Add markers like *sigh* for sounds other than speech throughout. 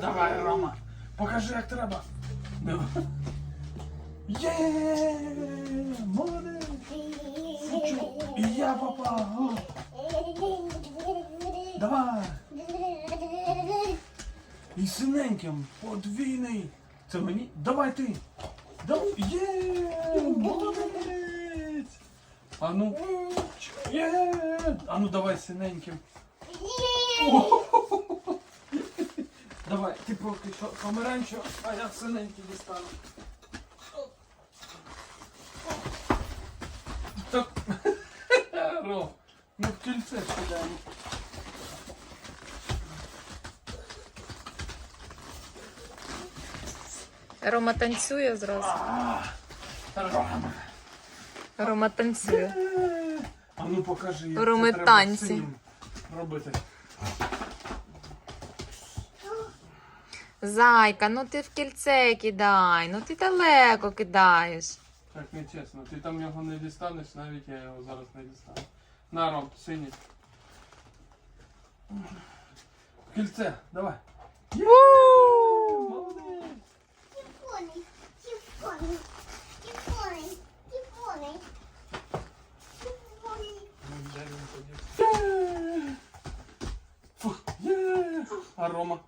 Давай, Рома, покажи, як треба. Є! Молодець! І я попав! Давай! І синеньким, подвійний. Це мені? Давай ти! Давай! Є! Молодець! А ну, є! А ну давай синеньким. Давай, ти поки що помаранчево, а я синенький дістану. Так. Ром, ну в кільце сідаємо. Рома танцює зразу. А, Ром. Рома танцює. А ну покажи, як Роми це треба танці. синім робити. Зайка, ну ти в кільце кидай, ну ти далеко кидаєш. Так не чесно, ти там його не дістанеш, навіть я його зараз не дістану. На, Ром, синій. В Кільце, давай. Є! А Рома?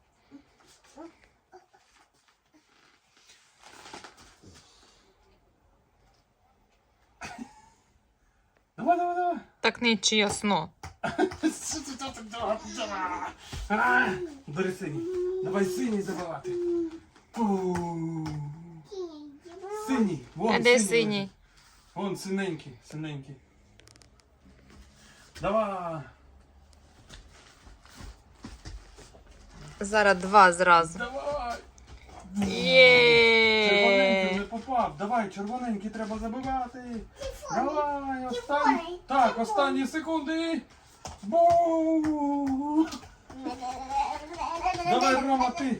Давай, давай, давай. Так не чесно. *laughs* Бери синій. Давай синій забивати. Синій. Вон, А де синій? Вон синенький, синенький. Давай. Зараз два зразу. Давай. Червоненький не попав. Давай, червоненький треба забивати. Давай, останні. Так, останні секунди. Бу! Давай, Рома, ти.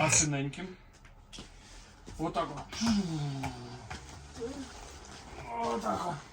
А синеньким. Отак. Отак.